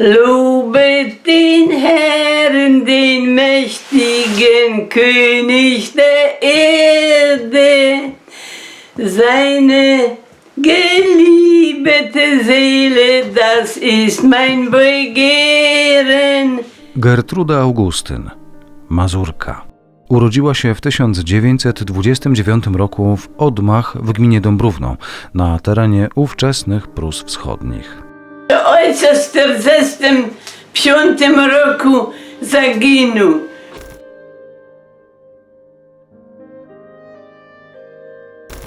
Lobet den Herrn, den mächtigen König der Erde, seine geliebte Seele, das ist mein Begehren. Gertruda Augustyn, Mazurka. Urodziła się w 1929 roku w Odmach w gminie Dąbrówno, na terenie ówczesnych Prus Wschodnich. Ojca w 45 roku zaginął.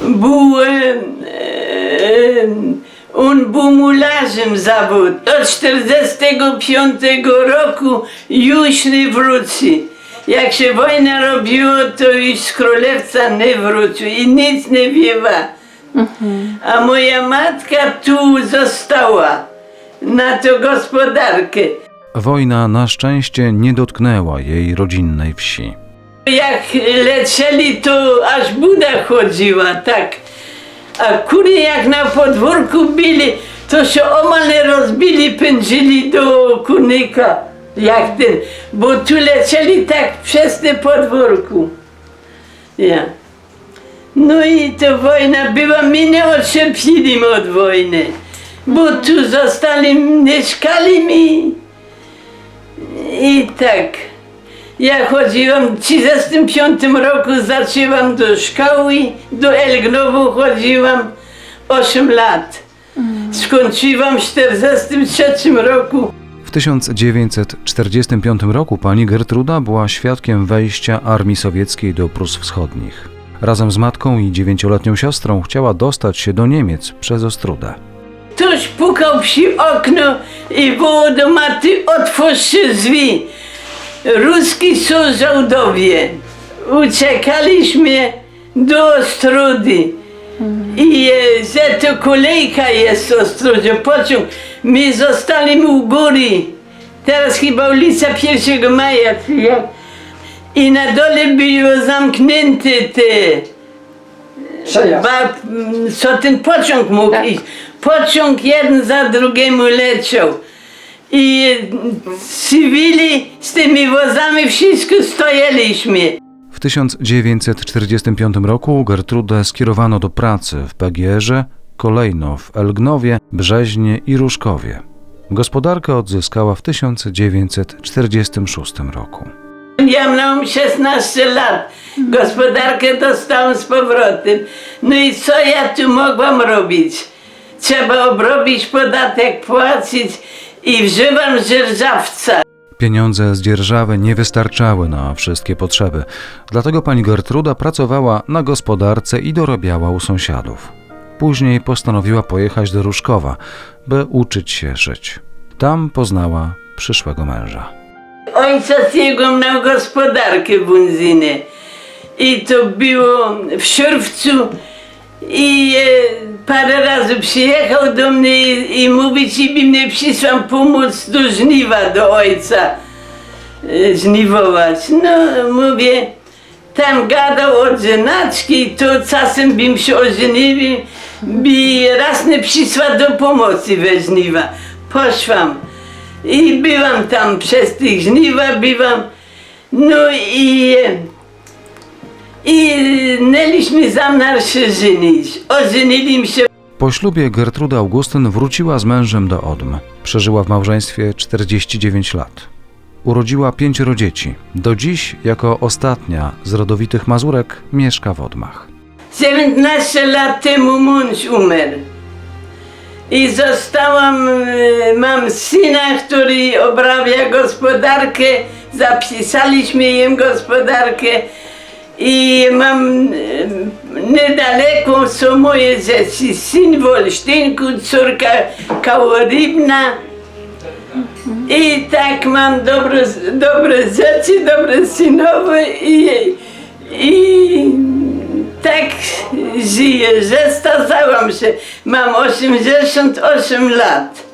Był, e, e, on był mularzem zawód. Od 45 roku już nie wróci. Jak się wojna robiła, to już z królewca nie wrócił i nic nie wiewa. A moja matka tu została na tą gospodarkę. Wojna na szczęście nie dotknęła jej rodzinnej wsi. Jak lecieli, to aż Buda chodziła, tak. A kury jak na podwórku byli, to się omal nie rozbili, pędzili do kurnika, jak ten. Bo tu lecieli tak przez te podwórku. Ja. No i to wojna była, my nie odczepili od wojny. Bo tu zostali, mieszkali mi. I tak. Ja chodziłam w 35 roku, zaczęłam do szkoły, do Elgnowu chodziłam 8 lat. Skończyłam w 43 roku. W 1945 roku pani Gertruda była świadkiem wejścia armii sowieckiej do Prus Wschodnich. Razem z matką i dziewięcioletnią siostrą chciała dostać się do Niemiec przez Ostrudę. Ktoś pukał przy okno i było do maty, otwórzcie drzwi. Ruski są żołdowie. Uciekaliśmy do Ostrudy. I e, że to kolejka jest w Ostrudzie, pociąg. My zostaliśmy u góry. Teraz chyba ulica 1 Maja. I na dole było zamknięte te Przejazd. Ba, m, co ten pociąg mógł Tak. iść. Pociąg jeden za drugim leciał. I cywili z tymi wozami wszystko stojeliśmy. W 1945 roku Gertrudę skierowano do pracy w PGR-ze, kolejno w Elgnowie, Brzeźnie i Różkowie. Gospodarkę odzyskała w 1946 roku. Ja miałam 16 lat. Gospodarkę dostałam z powrotem. No i co ja tu mogłam robić? Trzeba obrobić podatek, płacić i wżywam dzierżawca. Pieniądze z dzierżawy nie wystarczały na wszystkie potrzeby, dlatego pani Gertruda pracowała na gospodarce i dorabiała u sąsiadów. Później postanowiła pojechać do Różkowa, by uczyć się żyć. Tam poznała przyszłego męża. Ojciec jego miał gospodarkę w Unzynie. I to było w czerwcu i e, parę razy przyjechał do mnie i, i mówi ci by mnie przysłał pomóc do żniwa do ojca e, żniwować. No mówię, tam gadał o żenaczki, to czasem bym się ożenił, by raz nie przysłał do pomocy we żniwa. Poszłam. I byłam tam przez tych żniwa, byłam. No i, i mieliśmy zamiar się żenić. Ożenili się. Po ślubie Gertruda Augustyn wróciła z mężem do Odm. Przeżyła w małżeństwie 49 lat. Urodziła pięcioro dzieci. Do dziś, jako ostatnia z rodowitych Mazurek, mieszka w Odmach. 19 lat temu mąż umarł. I zostałam, e, mam syna, który obrabia gospodarkę. Zapisaliśmy im gospodarkę. I mam e, niedaleko są moje dzieci. Syn w Olsztynku, córka Kołorybna. I tak mam dobre, dobre dzieci, dobre synowe i, i tak żyję, że się. Mam 88 lat.